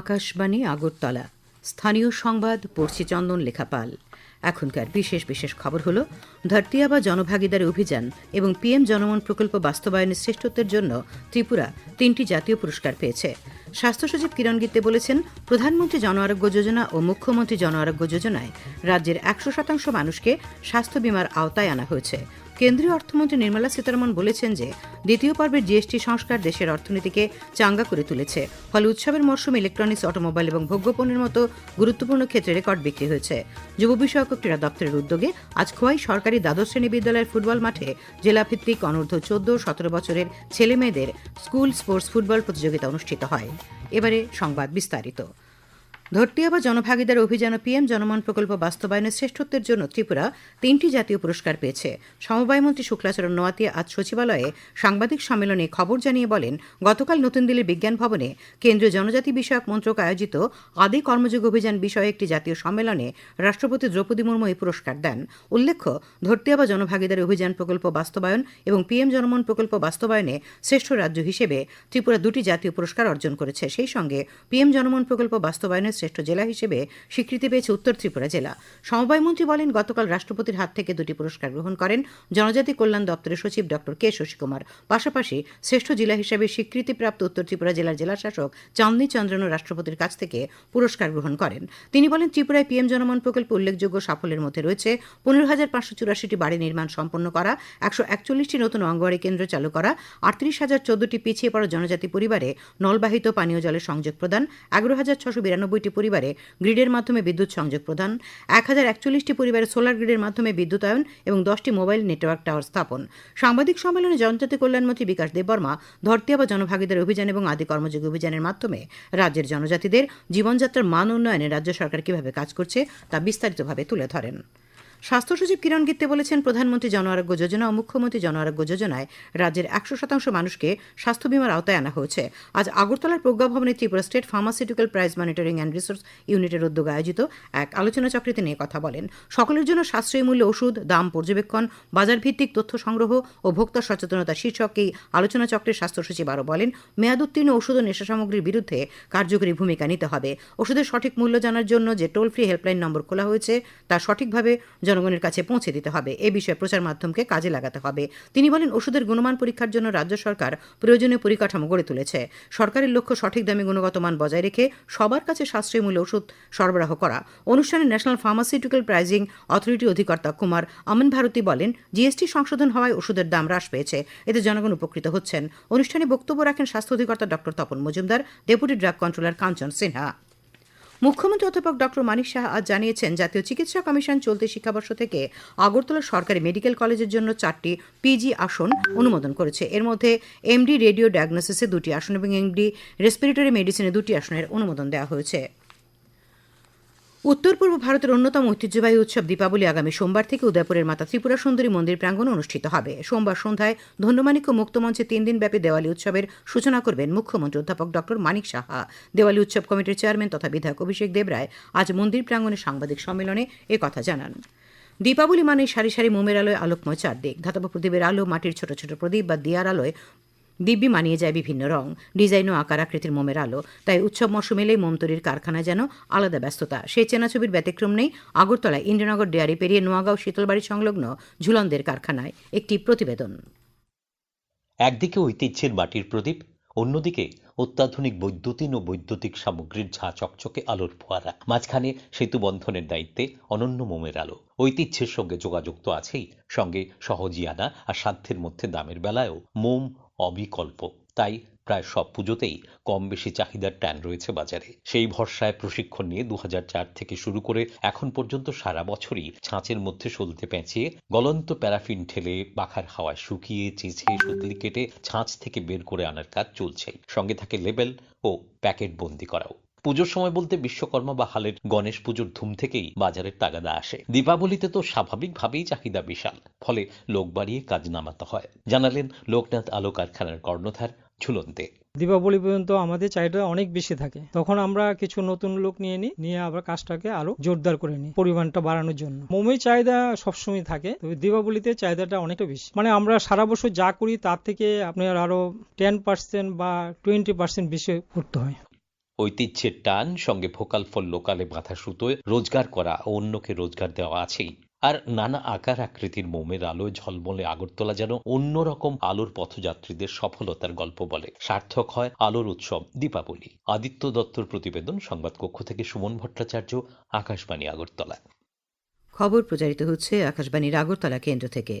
আকাশবাণী আগরতলা। স্থানীয় সংবাদ, পড়ছি চন্দন লেখাপাল এখনকার বিশেষ বিশেষ খবর হল, ধরতিয়াবা জনভাগিদারি অভিযান এবং পিএম জনমন প্রকল্প বাস্তবায়নের শ্রেষ্ঠত্বের জন্য ত্রিপুরা তিনটি জাতীয় পুরস্কার পেয়েছে। স্বাস্থ্য সচিব কিরণ গিত্তে বলেছেন, প্রধানমন্ত্রী জন আরোগ্য যোজনা ও মুখ্যমন্ত্রী জন আরোগ্য যোজনায় রাজ্যের একশো শতাংশ মানুষকে স্বাস্থ্য বিমার আওতায় আনা হয়েছে। কেন্দ্রীয় অর্থমন্ত্রী নির্মলা সীতারমন বলেছেন যে দ্বিতীয় পর্বের জিএসটি সংস্কার দেশের অর্থনীতিকে চাঙ্গা করে তুলেছে। ফলে উৎসবের মরশুমে ইলেকট্রনিক্স, অটোমোবাইল এবং ভোগ্যপণ্যের মতো গুরুত্বপূর্ণ ক্ষেত্রে রেকর্ড বিক্রি হয়েছে। যুব বিষয়ক ক্রীড়া দপ্তরের উদ্যোগে আজ খোয়াই সরকারি দ্বাদশ শ্রেণি বিদ্যালয়ের ফুটবল মাঠে জেলাভিত্তিক অনূর্ধ্ব চোদ্দ, সতেরো বছরের ছেলে মেয়েদের স্কুল স্পোর্টস ফুটবল প্রতিযোগিতা অনুষ্ঠিত হয়। এবারে সংবাদ বিস্তারিত। ধরতিয়াবা জনভাগিদার অভিযান ও পিএম জনমন প্রকল্প বাস্তবায়নের শ্রেষ্ঠত্বের জন্য ত্রিপুরা তিনটি জাতীয় পুরস্কার পেয়েছে। সমবায়মন্ত্রী শুক্লাচরণ নোয়াতিয়া আজ সচিবালয়ে সাংবাদিক সম্মেলনে খবর জানিয়ে বলেন, গতকাল নতুন দিল্লির বিজ্ঞান ভবনে কেন্দ্রীয় জনজাতি বিষয়ক মন্ত্রক আয়োজিত আদি কর্মযোগ অভিযান বিষয়ে একটি জাতীয় সম্মেলনে রাষ্ট্রপতি দ্রৌপদী মুর্মু এই পুরস্কার দেন। উল্লেখ্য ধরতিয়াবা জনভাগিদার অভিযান প্রকল্প বাস্তবায়ন এবং পিএম জনমন প্রকল্প বাস্তবায়নে শ্রেষ্ঠ রাজ্য হিসেবে ত্রিপুরা দুটি জাতীয় পুরস্কার অর্জন করেছে। সেই সঙ্গে পিএম জনমন প্রকল্প বাস্তবায়নের শ্রেষ্ঠ জেলা হিসেবে স্বীকৃতি পেয়েছে উত্তর ত্রিপুরা জেলা। সমবায় মন্ত্রী বলেন, গতকাল রাষ্ট্রপতির হাত থেকে দুটি পুরস্কার গ্রহণ করেন জনজাতি কল্যাণ দপ্তরের সচিব ডক্টর কে শশীকুমার। পাশাপাশি শ্রেষ্ঠ জেলা হিসেবে স্বীকৃতিপ্রাপ্ত উত্তর ত্রিপুরা জেলার জেলাশাসক চাঁদনী চন্দ্রনও রাষ্ট্রপতির কাছ থেকে পুরস্কার গ্রহণ করেন। তিনি বলেন, ত্রিপুরায় পিএম জনমন প্রকল্পে উল্লেখযোগ্য সাফল্যের মধ্যে রয়েছে। পনেরো হাজার পাঁচশো চুরাশিটি বাড়ি নির্মাণ সম্পন্ন করা, একশো একচল্লিশটি নতুন অঙ্গনওয়াড়ি কেন্দ্র চালু করা, আটত্রিশ হাজার চোদ্দটি পিছিয়ে পড়া জনজাতি পরিবারে নলবাহিত পানীয় জলের সংযোগ প্রদান, এগারো হাজার ছশো বিরানব্বইটি পরিবারে গ্রিডের মাধ্যমে বিদ্যুৎ সংযোগ প্রদান, এক হাজার একচল্লিশটি পরিবারে সোলার গ্রিডের মাধ্যমে বিদ্যুতায়ন এবং দশটি মোবাইল নেটওয়ার্ক টাওয়ার স্থাপন। সাংবাদিক সম্মেলনে জনজাতি কল্যাণমন্ত্রী বিকাশ দেববর্মা ধরতিয়া বা জনভাগিদার অভিযান এবং আদি কর্মযোগী অভিযানের মাধ্যমে রাজ্যের জনজাতিদের জীবনযাত্রার মান উন্নয়নে রাজ্য সরকার কীভাবে কাজ করছে তা বিস্তারিতভাবে তুলে ধরেন। স্বাস্থ্য সচিব কিরণ গিত্তে বলেছেন, প্রধানমন্ত্রী জন আরোগ্য যোজনা ও মুখ্যমন্ত্রী জন আরোগ্য যোজনায় রাজ্যের একশো শতাংশ মানুষকে স্বাস্থ্য বিমার আওতায় আনা হয়েছে। আজ আগরতলার প্রজ্ঞাভবনে Tripura state pharmaceutical price monitoring and resource ইউনিটের উদ্যোগে আয়োজিত এক আলোচনা চক্রে তিনি কথা বলেন। সকলের জন্য সাশ্রয়ী মূল্যে ওষুধ, দাম, পর্যবেক্ষণ বাজার ভিত্তিক তথ্য সংগ্রহ ও ভোক্তা সচেতনতা শীর্ষক এই আলোচনা চক্রে স্বাস্থ্য সচিব আরও বলেন, মেয়াদ উত্তীর্ণ ওষুধ ও নেশা সামগ্রীর বিরুদ্ধে কার্যকরী ভূমিকা নিতে হবে। ওষুধের সঠিক মূল্য জানার জন্য যে টোল ফ্রি হেল্পলাইন নম্বর খোলা হয়েছে, তা সঠিকভাবে জনগণের কাছে পৌঁছে দিতে হবে। এ বিষয়ে প্রচার মাধ্যমকে কাজে লাগাতে হবে। তিনি বলেন, ওষুধের গুণমান পরীক্ষার জন্য রাজ্য সরকার প্রয়োজনীয় পরিকাঠামো গড়ে তুলেছে। সরকারের লক্ষ্য সঠিক দামে গুণগত মান বজায় রেখে সবার কাছে সাশ্রয়ী মূল্যে ওষুধ সরবরাহ করা। অনুষ্ঠানে ন্যাশনাল ফার্মাসিউটিক্যাল প্রাইজিং অথরিটি অধিকর্তা কুমার অমন ভারতী বলেন, জিএসটি সংশোধন হওয়ায় ওষুধের দাম হ্রাস পেয়েছে। এতে জনগণ উপকৃত হচ্ছেন। অনুষ্ঠানে বক্তব্য রাখেন স্বাস্থ্য অধিকর্তা doctor Tapan Majumdar, deputy drug controller Kanchan Sinha. মুখ্যমন্ত্রী অধ্যাপক ডক্টর মানিক শাহ আজ জানিয়েছেন, জাতীয় চিকিৎসা কমিশন চলতি শিক্ষাবর্ষ থেকে আগরতলা সরকারি মেডিকেল কলেজের জন্য চারটি পিজি আসন অনুমোদন করেছে। এর মধ্যে এমডি রেডিও ডায়াগনোসিসে দুটি আসন এবং এমডি রেসপিরেটরি মেডিসিনে দুটি আসনের অনুমোদন দেওয়া হয়েছে। উত্তর পূর্ব ভারতের অন্যতম ঐতিহ্যবাহী উৎসব দীপাবলি আগামী সোমবার থেকে উদয়পুরের মাতা ত্রিপুরা সুন্দরী মন্দির প্রাঙ্গণে অনুষ্ঠিত হবে। সোমবার সন্ধ্যায় ধন্যমাণিক্য মুক্তমঞ্চে তিন দিনব্যাপী দেওয়ালি উৎসবের সূচনা করবেন মুখ্যমন্ত্রী অধ্যাপক ডক্টর মানিক সাহা। দেওয়ালি উৎসব কমিটির চেয়ারম্যান তথা বিধায়ক অভিষেক দেবরায় আজ মন্দির প্রাঙ্গণে সাংবাদিক সম্মেলনে কথা জানান। দীপাবলি মানে সারি সারি মোমের আলোয় আলোকময় চারদিক। ধাতব প্রদীপের আলো, মাটির ছোট ছোট প্রদীপ বা দিয়ার আলোয় দিব্যি মানিয়ে যায় বিভিন্ন রং। ডিজাইন ও আকার আকৃতির মোমের আলো। তাই উৎসব মৌসুম এলেই মোম তৈরির কারখানায় যেন আলাদা ব্যস্ততা। সেই চেনা ছবির ব্যতিক্রম নেই আগরতলায় ইন্দ্রনগর ডেয়ারি পেরিয়ে নোয়াগাঁও শীতলবাড়ি সংলগ্ন ঝুলনদের কারখানায় একটি প্রতিবেদন। একদিকে ঐতিহ্যের মাটির প্রদীপ, অন্যদিকে অত্যাধুনিক বৈদ্যুতিন ও বৈদ্যুতিক সামগ্রীর ঝা চকচকে আলোর ফোয়ারা। মাঝখানে সেতু বন্ধনের দায়িত্বে অনন্য মোমের আলো। ঐতিহ্যের সঙ্গে যোগাযোগ তো আছেই। সঙ্গে সহজিয়ানা আর সাধ্যের মধ্যে দামের বেলায়ও মোম অবিকল্প। তাই প্রায় সব পুজোতেই কম বেশি চাহিদার ট্যান রয়েছে বাজারে। সেই ভরসায় প্রশিক্ষণ নিয়ে দু হাজার চার থেকে শুরু করে এখন পর্যন্ত সারা বছরই ছাঁচের মধ্যে সলতে পেঁচিয়ে গলন্ত প্যারাফিন ঠেলে পাখার হাওয়ায় শুকিয়ে চেঁচে সুতলি কেটে ছাঁচ থেকে বের করে আনার কাজ চলছে। সঙ্গে থাকে লেবেল ও প্যাকেট বন্দি করাও। পুজোর সময় বলতে বিশ্বকর্মা বা হালের গণেশ পুজোর ধুম থেকেই বাজারের তাগাদা আসে। দীপাবলিতে তো স্বাভাবিকভাবেই চাহিদা বিশাল, ফলে লোক বাড়িয়ে কাজ নামাতে হয়। জানালেন লোকনাথ আলো কারখানার কর্ণধার ঝুলন্তে। দীপাবলি পর্যন্ত আমাদের চাহিদা অনেক বেশি থাকে। তখন আমরা কিছু নতুন লোক নিয়ে নিই, নিয়ে আবার কাজটাকে আরও জোরদার করে নিই পরিমাণটা বাড়ানোর জন্য। মোমের চাহিদা সবসময় থাকে, তবে দীপাবলিতে চাহিদাটা অনেকটা বেশি। মানে আমরা সারা বছর যা করি তার থেকে আপনার আরও টেন পার্সেন্ট বা টোয়েন্টি পার্সেন্ট বেশি করতে হয়। ঐতিহ্যের টান, সঙ্গে ভোকাল ফল লোকালে বাঁধা সুতোয় রোজগার করা ও অন্যকে রোজগার দেওয়া আছেই। আর নানা আকার আকৃতির মোমের আলোয় ঝলমলে আগরতলা যেন অন্যরকম আলোর পথযাত্রীদের সফলতার গল্প বলে। সার্থক হয় আলোর উৎসব, দীপাবলি। আদিত্য দত্তর প্রতিবেদন সংবাদ কক্ষ থেকে সুমন ভট্টাচার্য, আকাশবাণী আগরতলা। খবর প্রচারিত হচ্ছে আকাশবাণীর আগরতলা কেন্দ্র থেকে।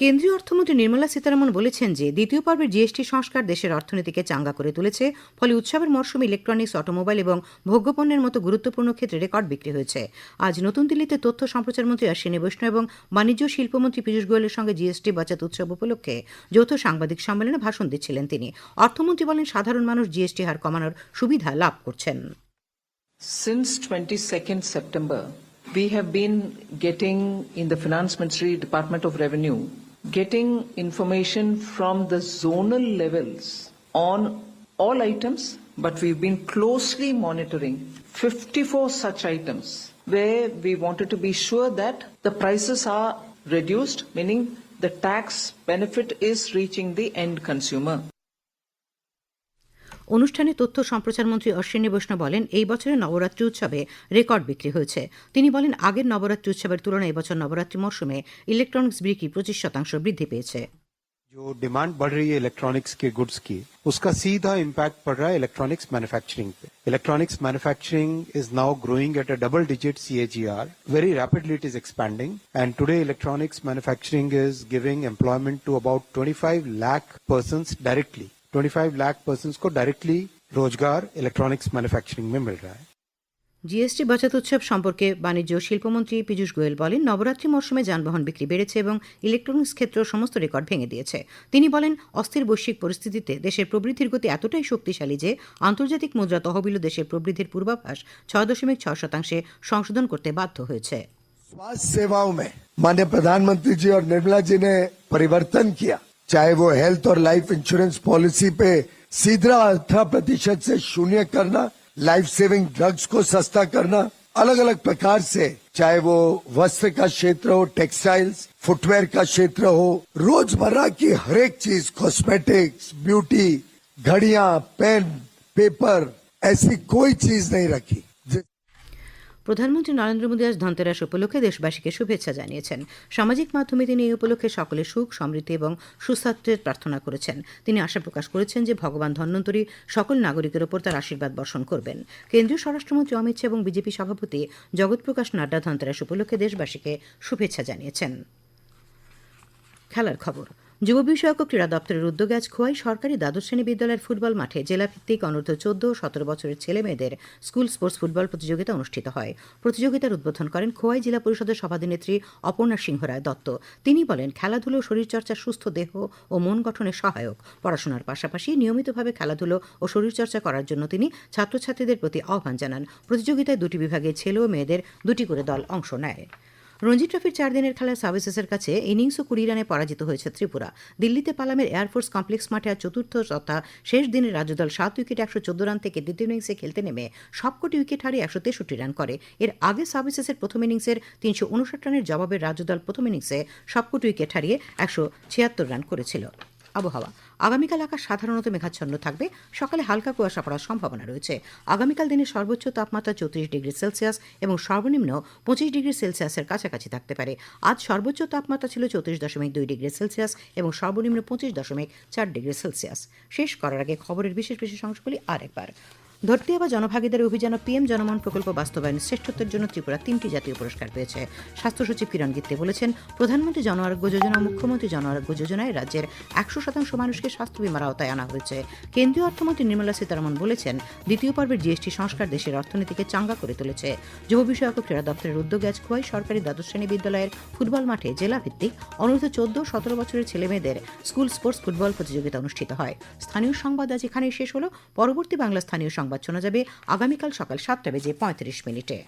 কেন্দ্রীয় অর্থমন্ত্রী নির্মলা সীতারামন বলেছেন যে দ্বিতীয় পর্বের জিএসটি সংস্কার দেশের অর্থনীতিকে চাঙ্গা করে তুলেছে ফলে উৎসবের মরশুমে ইলেকট্রনিক্স অটোমোবাইল এবং ভোগ্যপণ্যের মতো গুরুত্বপূর্ণ ক্ষেত্রে রেকর্ড বিক্রি হয়েছে। আজ নতুন দিল্লিতে তথ্য সম্প্রচার মন্ত্রী অশ্বিনী বৈষ্ণব এবং বাণিজ্য শিল্পমন্ত্রী পীযূষ গোয়েলের সঙ্গে জিএসটি বাচাত উৎসব উপলক্ষে যৌথ সাংবাদিক সম্মেলনে ভাষণ দিচ্ছিলেন তিনি। অর্থমন্ত্রী বলেন সাধারণ মানুষ জিএসটি হার কমানোর সুবিধা লাভ করছেন। Since 22nd September, we have been getting in the Finance Ministry, Department of Revenue, getting information from the zonal levels on all items, but we've been closely monitoring 54 such items where we wanted to be sure that the prices are reduced, meaning the tax benefit is reaching the end consumer. অনুষ্ঠানে তথ্য সম্প্রচার মন্ত্রী অশ্বিনী বৈষ্ণব বলেন এই বছরের নবরাত্রি উৎসবে record বিক্রি হয়েছে তিনি বলেন আগের নবরাত্রি উৎসবের তুলনায় এবছর নবরাত্রি মরশুমে ইলেকট্রনিক্স বিক্রি পঁচিশ শতাংশ বৃদ্ধি পেয়েছে जो डिमांड बढ़ रही है इलेक्ट्रॉनिक्स के गुड्स की उसका सीधा इम्पैक्ट पड़ रहा है इलेक्ट्रॉनिक्स मैन्युफैक्चरिंग पे electronics manufacturing is now growing at a double digit CAGR very rapidly it is expanding and today electronics manufacturing is giving employment to about 25 lakh person directly 25 lakh person को directly रोजगार electronics manufacturing में मिल रहा है GST বাচাত উৎসব সম্পর্কে বাণিজ্য ও শিল্পমন্ত্রী পীযূষ গোয়েল বলেন নবরাত্রি মরশুমে যানবাহন বিক্রি বেড়েছে এবং ইলেকট্রনিক্স ক্ষেত্রেও সমস্ত রেকর্ড ভেঙে দিয়েছে তিনি বলেন অস্থির বৈশ্বিক পরিস্থিতিতে দেশের প্রবৃদ্ধির গতি এতটাই শক্তিশালী যে আন্তর্জাতিক মুদ্রা তহবিলও দেশের প্রবৃদ্ধির পূর্বাভাস ছয় দশমিক ছয় শতাংশে সংশোধন করতে বাধ্য হয়েছে स्वास्थ्य सेवाओं में माननीय प्रधानमंत्री जी और निर्मला जी ने परिवर्तन किया चाहे वो हेल्थ और लाइफ इंश्योरेंस पॉलिसी पे सीधा अठारह प्रतिशत से शून्य करना लाइफ सेविंग ड्रग्स को सस्ता करना अलग अलग प्रकार से, चाहे वो वस्त्र का क्षेत्र हो टेक्सटाइल्स फुटवेयर का क्षेत्र हो, रोज़मर्रा की हर एक चीज़ कॉस्मेटिक्स ब्यूटी घड़िया पेन पेपर ऐसी कोई चीज़ नहीं रखी। প্রধানমন্ত্রী নরেন্দ্র মোদী আজ ধনতেরাস উপলক্ষে দেশবাসীকে শুভেচ্ছা জানিয়েছেন। সামাজিক মাধ্যমে তিনি এই উপলক্ষে সকলের সুখ, সমৃদ্ধি এবং সুস্বাস্থ্যের প্রার্থনা করেছেন। তিনি আশা প্রকাশ করেছেন যে ভগবান ধন্বন্তরী সকল নাগরিকের ওপর তার আশীর্বাদ বর্ষণ করবেন। কেন্দ্রীয় স্বরাষ্ট্রমন্ত্রী অমিত শাহ এবং বিজেপি সভাপতি জগৎপ্রকাশ নাড্ডা ধনতেরাস উপলক্ষে দেশবাসীকে শুভেচ্ছা জানিয়েছেন। খেলার খবর। যুব বিষয়ক ক্রীড়া দপ্তরের উদ্যোগে আজ খোয়াই সরকারি দ্বাদশ শ্রেণি বিদ্যালয়ের ফুটবল মাঠে জেলাভিত্তিক অনূর্ধ্ব চোদ্দ ও সতেরো বছরের ছেলে মেয়েদের স্কুল স্পোর্টস ফুটবল প্রতিযোগিতা অনুষ্ঠিত হয়। প্রতিযোগিতার উদ্বোধন করেন খোয়াই জেলা পরিষদের সভাধিনেত্রী অপর্ণা সিংহ রায় দত্ত। তিনি বলেন, খেলাধুলো, শরীরচর্চা, সুস্থ দেহ ও মন গঠনে সহায়ক। পড়াশোনার পাশাপাশি নিয়মিতভাবে খেলাধুলো ও শরীরচর্চা করার জন্য তিনি ছাত্রছাত্রীদের প্রতি আহ্বান জানান। প্রতিযোগিতায় দুটি বিভাগে ছেলে ও মেয়েদের দুটি করে দল অংশ নেয়। রঞ্জি ট্রফির চার দিনের খেলায় সার্ভিসেসের কাছে ইনিংস ও কুড়ি রানে পরাজিত হয়েছে ত্রিপুরা। দিল্লিতে পালামের এয়ারফোর্স কমপ্লেক্স মাঠে আজ চতুর্থ তথা শেষ দিনের রাজ্যদল সাত উইকেট একশো চোদ্দ রান থেকে দ্বিতীয় ইনিংসে খেলতে নেমে সবকটি উইকেট হারিয়ে একশো তেষট্টি রান করে। এর আগে সার্ভিসেসের প্রথম ইনিংসের তিনশো উনষাট রানের জবাবে রাজ্যদল প্রথম ইনিংসে সবকটি উইকেট হারিয়ে একশো ছিয়াত্তর রান করেছিল। আবহাওয়া। আগামীকাল আকাশ সাধারণত মেঘাচ্ছন্ন থাকবে। সকালে হালকা কুয়াশা পড়ার সম্ভাবনা রয়েছে। আগামীকাল দিনে সর্বোচ্চ তাপমাত্রা চৌত্রিশ ডিগ্রি সেলসিয়াস এবং সর্বনিম্ন পঁচিশ ডিগ্রি সেলসিয়াসের কাছাকাছি থাকতে পারে। আজ সর্বোচ্চ তাপমাত্রা ছিল চৌত্রিশ দশমিক দুই ডিগ্রি সেলসিয়াস এবং সর্বনিম্ন পঁচিশ দশমিক চার ডিগ্রি সেলসিয়াস। শেষ করার আগে খবরের বিশেষ বিশেষ অংশগুলি আরেকবার। ধরতে বা জনভাগিদারি অভিযান ও পিএম জনমন প্রকল্প বাস্তবায়নের শ্রেষ্ঠত্বের জন্য ত্রিপুরা তিনটি জাতীয় পুরস্কার পেয়েছে। স্বাস্থ্য সচিব কিরণ গিত্তে বলেছেন, প্রধানমন্ত্রী জন আরোগ্য যোজনা, মুখ্যমন্ত্রী জন আরোগ্য যোজনায় রাজ্যের একশো শতাংশ মানুষকে স্বাস্থ্য বিমার আওতায় আনা হয়েছে। কেন্দ্রীয় অর্থমন্ত্রী নির্মলা সীতারামন বলেছেন, দ্বিতীয় পর্বের জিএসটি সংস্কার দেশের অর্থনীতিকে চাঙ্গা করে তুলেছে। যুব বিষয়ক ক্রীড়া দপ্তরের উদ্যোগে আজ খোয়াই সরকারি দ্বাদশ শ্রেণি বিদ্যালয়ের ফুটবল মাঠে জেলা ভিত্তিক অনূর্ধ্ব চোদ্দ সতেরো বছরের ছেলে মেয়েদের স্কুল স্পোর্টস ফুটবল প্রতিযোগিতা অনুষ্ঠিত হয়। স্থানীয় সংবাদ আজ এখানেই শেষ হলো। পরবর্তী বাংলা স্থানীয় সংবাদ শোনা যাবে আগামীকাল সকাল সাতটা বেজে পঁয়ত্রিশ মিনিটে।